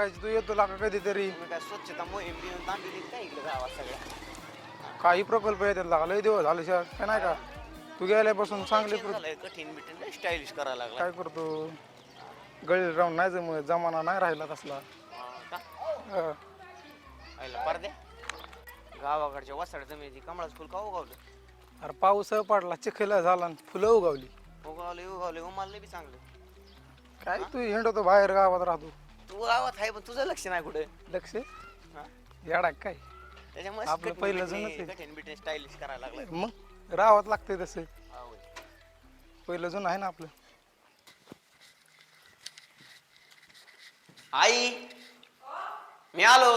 सांगायची तू येतो लागा कधीतरी. तुम्ही काय स्वच्छता मोहीम बिहीम तांबली काय इकडे गावात सगळ्या? काही प्रकल्प येतात लागा लय दिवस झाले शहर काय नाही का? तू गेल्यापासून चांगले Change प्र- झालंय? कठीण बिठीन स्टाईलिश करायला लागला. काय करतो? गळी राहून नाही जमत जमाना नाही राहिला तसला. हा, का? हा. आईला परद्या गावाकडच्या वसाड जमिनीची कमळाचं फुल का उगवलं? अरे पाऊस पडला चिखल झाला आणि फुलं उगवली. उगवले उगवले. उमालले बी चांगलं. काय तू हिंडतो बाहेर गावात राहतो. गावात आहे पण तुझं लक्ष नाही कुठे. लक्ष? येडा काय? त्याच्यामुळे आपलं पहिलं बिठीण- जुनंच आहे. कठीण बिठीन स्टाईलिश करायला लागलाय मग? राहावंच लागतंय तसं. हा होय. पहिलं जुनं आहे ना आपलं. आई मी आलो.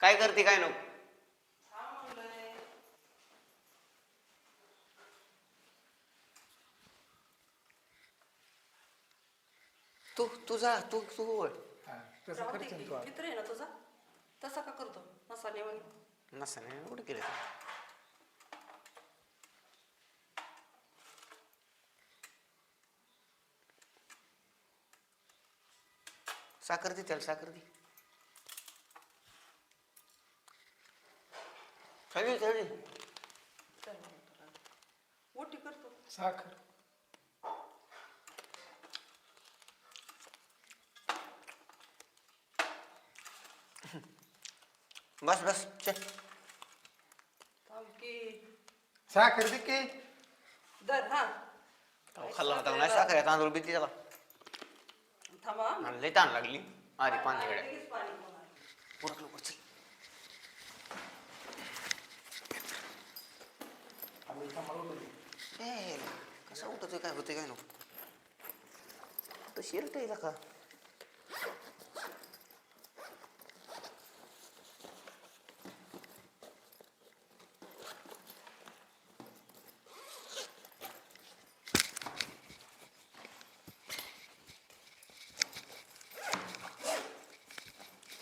काय करते काय नको? तू तुझा तू तू ओळ. तसं करशील तू आता. मित्र आहे ना तुझा तसा का करतो नसं नाही कुठे केलं ते? साखर दे त्याला साखर दे थळी थळी मोठी करतो साखर बस बस साखर दे की. दर हा. खाल्ला होता नाही? साखर आहे, तांदूळ बी दे त्याला. थांबा लई ताण लागली. अरे पाणी गड्या लगेच पाणी होणार. पुरक लवकर चल. ए, कसा उठतोय काय होतोय काय नको. तो शिरट आहे का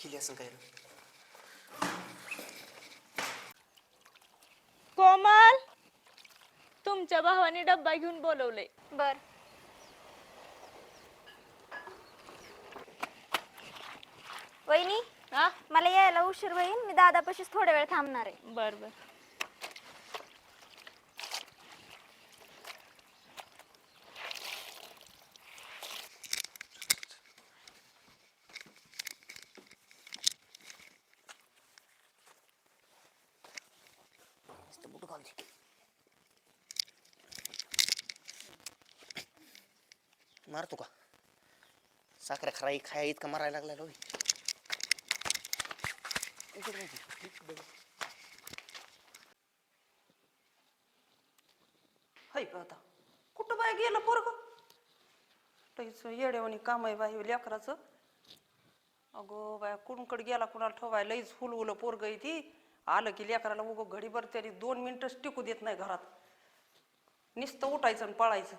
केली असं काय रे? कोमल तुमच्या भावाने डब्बा घेऊन बोलवलंय. बर. वहिनी हा? मला यायला उशीर होईल. मी दादापाशीच थोडा वेळ थांबणार आहे. बर बर. बुटं घाल मारतो का? साखर खराई खाया इतका मारायला लागला लोई हाय का आता. कुठं बाय गेलं पोरग? येड्यावानी काम आहे बाई लेकराचं. अगो बाया कुणकडे गेला कुणाला ठेवाय लईच फुलवलं पोरग ती. आलं की लेकराला उगं घडीभर तरी दोन मिनिटच टिकू देत नाही घरात. नुसतं उठायचं आणि पळायचं.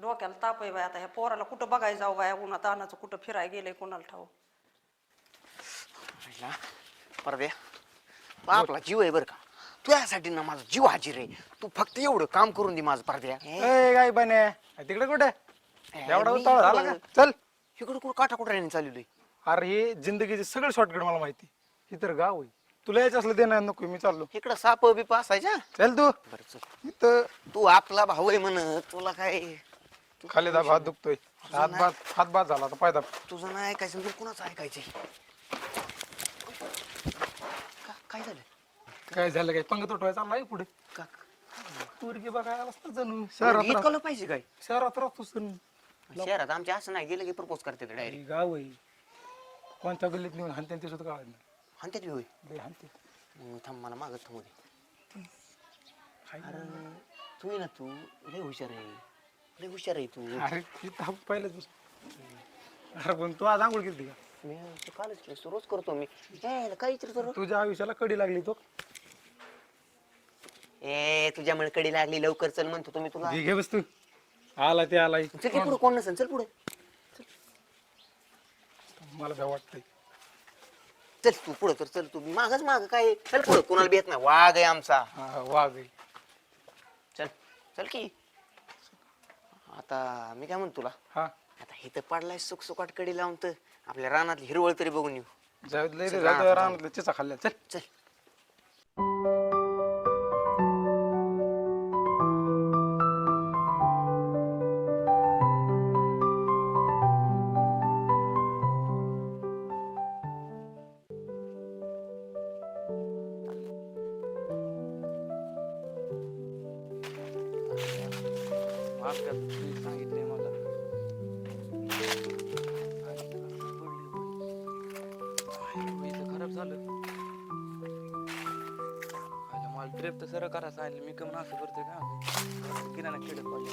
डोक्याला ताप आहे बाय आता. ह्या पोराला कुठं बघायला जाऊ बाया? उन्हात तानाचं कुठं फिराय गेलंय कुणाला ठाव राहिला. परद्या आपला जीव आहे बरं का? तुझ्यासाठी ना माझा जीव हाजीर आहे. तू फक्त एवढं काम करून दे माझं परद्या ए काय बने. तिकडे कुठे? एवढा उतावळा झाला का? चल. इकडं कुठं काटा कुठं राहिली चालू अरे हे जिंदगीचे सगळे शॉर्टकट मला माहिती हे तर गाव आहे. तुला यायचं असलं देणार नको मी चाललो. इकडं साप बिप असायच्या चल तू. बरं चल. इथं तू आपला भाऊ आहे म्हण तुला काय खाली दाब हात दुखतोय. हात बाद हात बाद झाला आता पायदा तुझं नाही ऐकायचं तू कुणाचं ऐकायचं का काय झालं? काय झालं काय? पंग तुटवाय चाललाय पुढे. का पोरगी बघायला असतं जणू. शहरात राह- इतकं पाहिजे काय? शहरात राहतो सण. शहरात आमच्या असं नाही गेलं की प्रपोज करते डायरेक्ट गाव आहे. कोणत्या गल्लीत नेऊन हानते ते सुद्धा कळत नाही आणि त्यात होय. लय हाणते. मग थांब मला मागत थांबू दे. हाय. अरे तू ना तू. लय हुशार आहे. लय हुशार आहे तू. अरे हा पहिलेच अरे पण तू आज आंघोळ केली का? मी तू कालच केलं, रोज करतो मी. ए, काय विचारतो? तुझ्या आयुष्याला कडी लागली तो. ए तुझ्यामुळे कडी लागली लवकर चल म्हणतो तुम्ही तुला. घे बस तू. आला ते आलाय चल की पुढे कोण नसेल चल पुढे. मला काय वाटतंय. चल तू पुढं तर चल तू. मागच माग काय? आहे? चल पुढं कोणाला भेट नाही. वाघ आहे आमचा. हा, वाघ आहे. चल चल की. आता मी काय म्हणतो तुला? हा. आता हे तर पडलाय सुख सुखाट कडी लावून तर. आपल्या रानातली हिरवळ तरी बघून येऊ. जाऊ दे, लय रे, सगळं जाऊ दे, आता रानातलं चिचा खाल्ल्या चल. चल. ट्रिप तर सरळ करा सांगितलं. मी कमी असं करतोय का? किराणा खेळत पाहिजे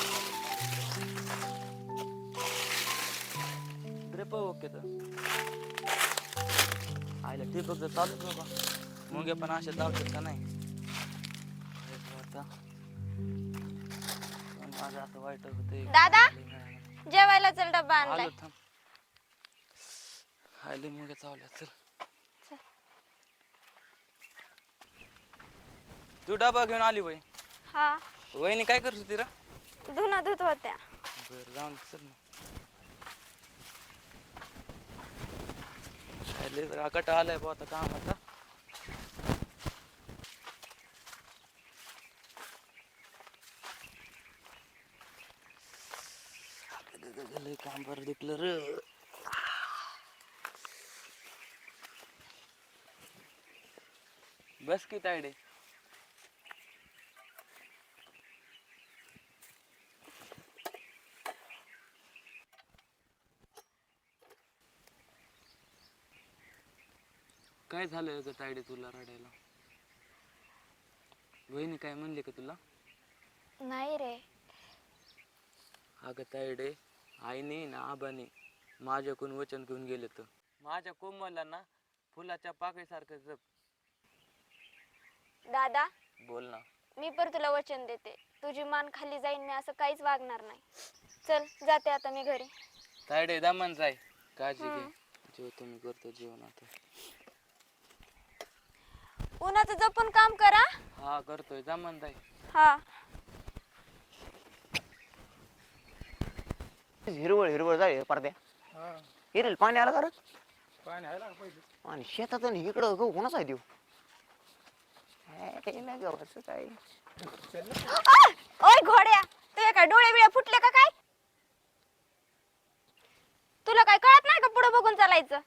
ट्रिप ओके तर. आयला ट्रिप जर चालूच बाबा मुंगे पण असे चालतात का नाही? माझं असं वाईट होतंय. दादा जेवायला चल डब्बा आणलाय. आलो थांब. आले मुंग्या चावल्या चल. तू डबा घेऊन आली वय. हा. वहिनी काय करत होती रा? धुणं धुत होत्या. बर जाऊन दे, चल कट आलाय बा आता कामाचा. लय काम बरं दुखलं र. बस की तायडे. काय झालं ग तायडे तुला रडायला? वहिनी काय म्हणले का तुला? नाही रे. अगं तायडे आईने ना आबाने माझ्याकडून वचन घेऊन गेले तर. माझ्या कोमलला ना फुलाच्या पाकळीसारखं जप. दादा बोल ना. मी पण तुला वचन देते. तुझी मान खाली जाईन मी असं काहीच वागणार नाही. चल जाते आता मी घरी. तायडे दमन जाय. काळजी घे. जेवतो मी करतो जेवण आता. उन्हाचं जपून काम करा. हा करतोय. दमन जाय हा. हिरवळ हिरवळ झाली पडद्या हा. हिरेल पाणी आलं का रे? पाणी आहे ना पहिले आणि शेतात आणि इकडं गहू कोणाचा आहे देऊ काही नाही गव्हाचं काय आ! ओय घोड्या तुझ्या काय डोळे बिळे फुटले का काय तुला काय कळत नाही का पुढे बघून चालायचं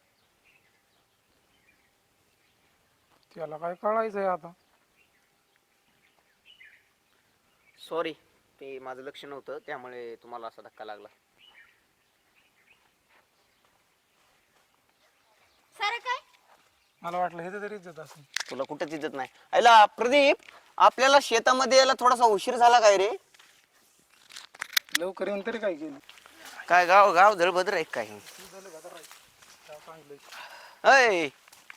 त्याला काय कळायचंय आता? सॉरी ते माझं लक्ष नव्हतं त्यामुळे तुम्हाला असा धक्का लागला. सारं काय? मला वाटलं हे तर तरी इज्जत असेल. तुला कुठंच इज्जत नाही. आयला प्रदीप आपल्याला शेतामध्ये यायला थोडासा उशीर झाला काय रे? लवकर येऊन तरी काय केलं? काय गाव गाव धडभद्र आहे काय अय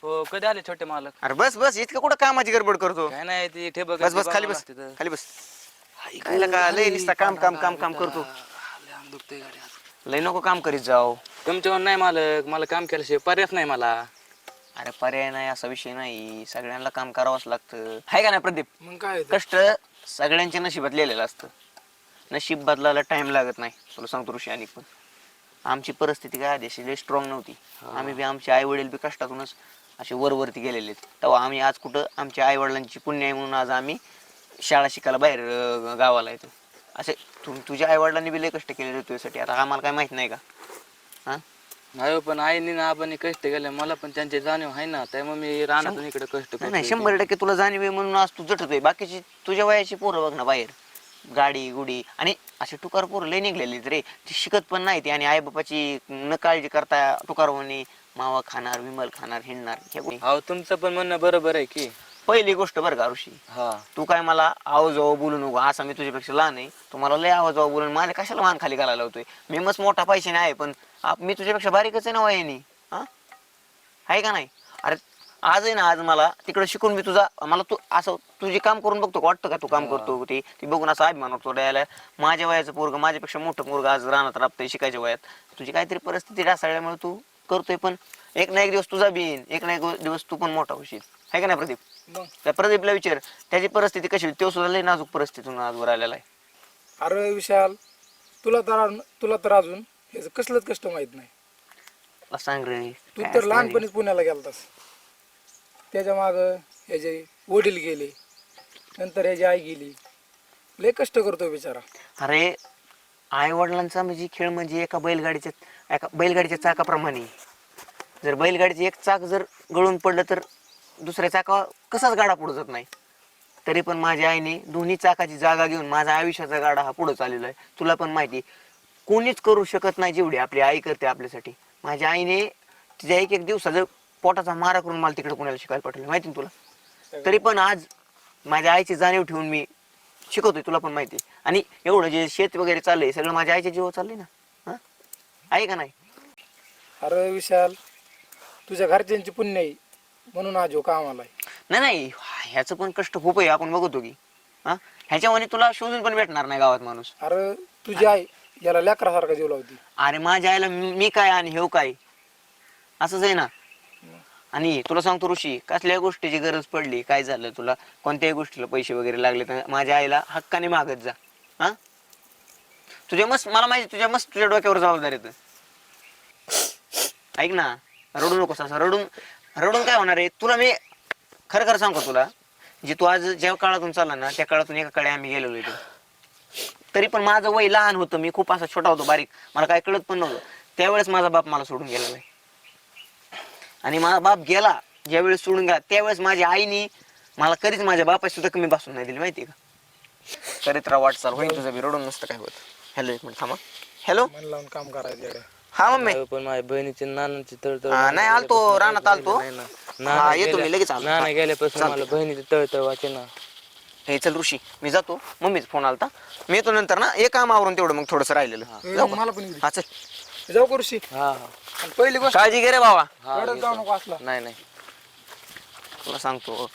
हो कधी आले छोटे मालक? अरे बस बस इतकं कुठं कामाची गडबड करतो? काय नाही ती ठेबक बस बस खाली बस खाली बस. खायला का? लय नुसता काम काम काम काम करतो. दुखते गाडी आज. लय नको काम करीत जाऊ. तुमच्यावर नाही मालक मला काम केल्याशिवाय पर्यायच नाही मला. अरे पर्याय नाही असा विषय नाही. सगळ्यांना काम करावंच लागतं. हाय का नाही प्रदीप? मग काय? कष्ट सगळ्यांच्या नशिबात लिहिलेलं असतं. नशीब बदलायला टाइम लागत नाही. तुला सांगतो ऋषी आणि पण. आमची परिस्थिती काय आधी अशी स्ट्रॉंग नव्हती. आम्ही बी आमचे आई वडील बी कष्टातूनच असे वरवरती गेलेले आहेत. तेव्हा आम्ही आज कुठं आमच्या आई वडिलांची पुण्य आहे म्हणून आज आम्ही शाळा शिकायला बाहेर अं, गावाला येतो. असे तू तुझ्या आई वडिलांनी बी लय कष्ट केलेले तुझ्यासाठी. आता आम्हाला काय माहीत नाही का? हा? नाही हो, पण आईने ना आबाने कष्ट केले. मला पण त्यांची जाणीव आहे ना. त्यामुळे मी रानातून इकडे कष्ट नाही नाही करतोय. शंभर टक्के तुला जाणीव आहे म्हणून आज तू जटतोय बाकीची तुझ्या वयाची पोरं बघ ना बाहेर. गाडी गुडी आणि असे टुकार पोरं लय निघलेली रे. ती शिकत पण नाही ती आणि आई बापाची न काळजी करता टुकारवणी मावा खाणार विमल खाणार हिंडणार ह्या गोष्टी. अहो तुमचं पण म्हणणं बरोबर आहे की. पहिली गोष्ट बरं का ऋषी हा. तू काय मला आवाज बोलू नको असा मी तुझ्यापेक्षा लहान आहे. तुम्हाला लय आवाज बोलून माझ्या कशाला मान खाली घालायला होतोय मी मस्त मोठा पैसे नाही पण आप- मी तुझ्यापेक्षा बारीकच आहे ना वयाने हा? आहे का नाही? अरे आज आहे ना आज मला तिकडे शिकून मी तुझा मला तू असं तुझे काम करून बघतो का? वाटतं का तू काम करतो ते? ती बघून असं अभिमान वाटतो द्यायला माझ्या वयाचं पोरग माझ्यापेक्षा मोठं पोरग आज रानात राबतंय शिकायच्या वयात. तुझी काहीतरी परिस्थिती ढासळल्यामुळे तू करतोय पण एक ना एक दिवस तुझा बी येईन एक ना एक दिवस तू पण मोठा होशील. आहे का नाही प्रदीप? मग? त्या प्रदीपला विचार त्याची परिस्थिती कशी होती? तो सुद्धा लई नाजूक परिस्थितीतून आजवर आलेला आहे. अरे विशाल तुला तर तुला तर अजून कसलंच कष्ट माहीत नाही. मला सांग रे. तू काय तर असतं रे? लहानपणीच पुण्याला गेलतास. त्याच्या मागं याचे वडील गेले. नंतर ह्याची आई गेली. लय कष्ट करतो बिचारा. अरे आई वडिलांचा म्हणजे खेळ म्हणजे एका बैलगाडीच्या एका बैलगाडीच्या चाकाप्रमाणे. जर बैलगाडीचे एक चाक जर गळून पडलं तर दुसऱ्या चाकावर कसाच गाडा पुढे जात नाही. तरी पण माझ्या आईने दोन्ही चाकाची जागा घेऊन माझा आयुष्याचा गाडा हा पुढे चाललेला आहे. तुला पण माहिती आहे, कोणीच करू शकत नाही जेवढी आपली आई करते आपल्यासाठी. माझ्या आईने तिच्या एक एक दिवसाचं पोटाचा मारा करून मला तिकडे पुण्याला शिकायला पाठवलं माहिती ना तुला? तरी पण आज माझ्या आईची जाणीव ठेवून मी शिकवतोय तुला पण माहिती. आणि एवढं जे शेत वगैरे चाललंय सगळं माझ्या आईच्या जीव चाललंय ना? हा? आहे का नाही? अरे विशाल तुझ्या घरच्यांची पुण्य आहे म्हणून आज हो कामाला आहे. नाही नाही ह्याचं पण कष्ट खूप आहे आपण बघतो की. हा? ह्याच्यामध्ये तुला शोधून पण भेटणार नाही गावात माणूस. अरे तुझी आई याला लेकरासारखा जीव लावती. अरे माझ्या आईला मी मी काय आणि हेव काय? असंच आहे ना? आणि तुला सांगतो ऋषी कसल्या गोष्टीची गरज पडली काय झालं तुला? कोणत्याही गोष्टीला पैसे वगैरे लागले तर माझ्या आईला हक्काने मागत जा. हा? तुझ्या मस्त मला माहिती तुझ्या मस्त तुझ्या डोक्यावर जबाबदार येतं ऐक ना रडू नकोस असं रडून रडून काय होणार आहे? तुला मी खरं खरं सांगतो तुला जे तू आज ज्या काळातून चालला ना त्या काळातून एका काळी आम्ही गेलेलो इथं तरी पण माझं वय लहान होतं मी खूप असा छोटा होतो बारीक. मला काय कळत पण नव्हतं. त्यावेळेस माझा बाप मला सोडून गेलेला आहे. आणि माझा बाप गेला ज्यावेळेस सोडून गेला त्यावेळेस माझ्या आईने मला कधीच माझ्या बापाची सुद्धा कमी बसून नाही दिली माहिती का करीत राहा वाटचाल होईल तुझं बी रडून नसतं काय होत हॅलो एक मिनिट थांबा हॅलो मन लावून काम करायचं. हा मम्मी अहो, पण माझ्या बहिणीचे नानांचे तळतळ हा, नाही, आलतो, रानात आलतो. नाही ना. हा, येतो मी, गेल्या- लगेच आलो. नाना हा. गेल्यापासून चालतंय. मला बहिणीचे तळतळ वाचे ना हे चल ऋषी मी जातो मम्मीचा फोन आलता मी येतो नंतर ना एक काम आवरून तेवढं मग थोडंसं राहिलेलं ए, जाऊ का? मला पण येऊ दे. हा चल जाऊ करूशी हा हा. आणि पहिली गोष्ट काळजी घे रे बाबा. हा रडत जाऊ नको असला. नाही नाही. तुला सांगतो.